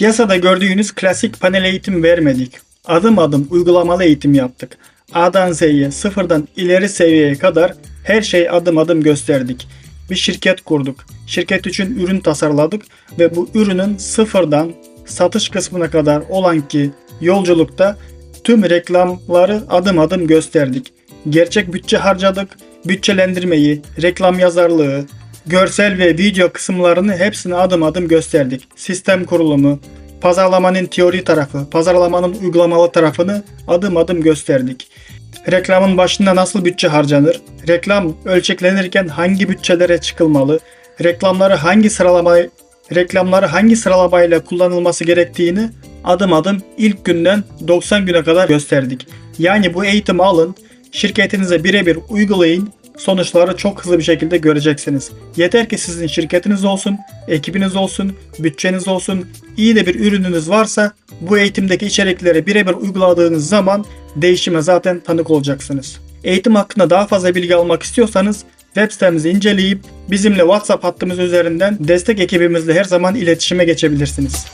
Piyasada gördüğünüz klasik panel eğitim vermedik. Adım adım uygulamalı eğitim yaptık. A'dan Z'ye, sıfırdan ileri seviyeye kadar her şeyi adım adım gösterdik. Bir şirket kurduk. Şirket için ürün tasarladık ve bu ürünün sıfırdan satış kısmına kadar olan ki yolculukta tüm reklamları adım adım gösterdik. Gerçek bütçe harcadık. Bütçelendirmeyi, reklam yazarlığı, görsel ve video kısımlarını hepsini adım adım gösterdik. Sistem kurulumu, pazarlamanın teori tarafı, pazarlamanın uygulamalı tarafını adım adım gösterdik. Reklamın başında nasıl bütçe harcanır? Reklam ölçeklenirken hangi bütçelere çıkılmalı? Reklamları hangi sıralama reklamları hangi sıralamayla kullanılması gerektiğini adım adım ilk günden 90 güne kadar gösterdik. Yani bu eğitimi alın, şirketinize birebir uygulayın, sonuçları çok hızlı bir şekilde göreceksiniz. Yeter ki sizin şirketiniz olsun, ekibiniz olsun, bütçeniz olsun, iyi de bir ürününüz varsa bu eğitimdeki içerikleri birebir uyguladığınız zaman değişime zaten tanık olacaksınız. Eğitim hakkında daha fazla bilgi almak istiyorsanız web sitemizi inceleyip bizimle WhatsApp hattımız üzerinden destek ekibimizle her zaman iletişime geçebilirsiniz.